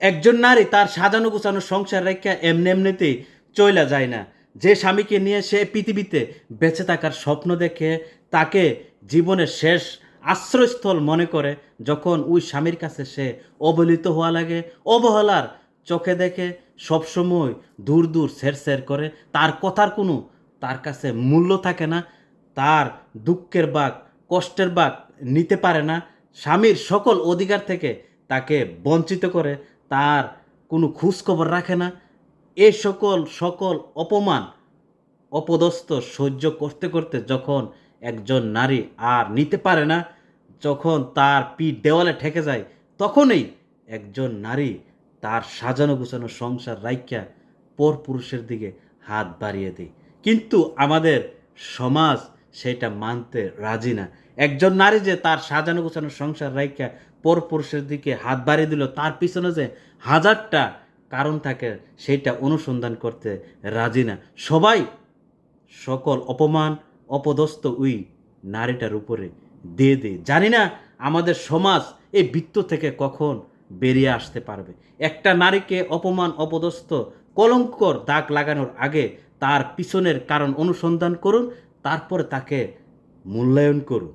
একজন নারী তার সাজানো গুছানো সংসার রেখা এমনি এমনিতেই চইলা যায় না। যে স্বামীকে নিয়ে সে পৃথিবীতে বেঁচে থাকার স্বপ্ন দেখে তাকে জীবনের শেষ আশ্রয়স্থল মনে করে যখন ওই স্বামীর কাছে সে অবহেলিত হওয়া লাগে, অবহেলার চোখে দেখে সবসময় দূর দূর সের সের করে। তার কথার কোনো তার কাছে মূল্য থাকে না, তার দুঃখের বাঘ কষ্টের বাঘ নিতে পারে না। স্বামীর সকল অধিকার থেকে তাকে বঞ্চিত করে তার কোনো খোঁজখবর রাখে না। এ সকল সকল অপমান অপদস্থ সহ্য করতে করতে যখন একজন নারী আর নিতে পারে না, যখন তার পিঠ দেওয়ালে ঠেকে যায়, তখনই একজন নারী তার সাজানো গুছানো সংসার রাইখা পর পুরুষের দিকে হাত বাড়িয়ে দেয়। কিন্তু আমাদের সমাজ সেটা মানতে রাজি না। একজন নারী যে তার সাজানো গোছানো সংসার রাইখা পর পুরুষের দিকে হাত বাড়িয়ে দিল, তার পিছনে যে হাজারটা কারণ থাকে, সেটা অনুসন্ধান করতে রাজি না। সবাই সকল অপমান, অপদস্থ ওই নারীটার উপরে দিয়ে দে জানি না আমাদের সমাজ এই বৃত্ত থেকে কখন বেরিয়ে আসতে পারবে। একটা নারীকে অপমান, অপদস্থ, কলঙ্কর দাগ লাগানোর আগে তার পিছনের কারণ অনুসন্ধান করুন তারপরে তাকে মূল্যায়ন করুন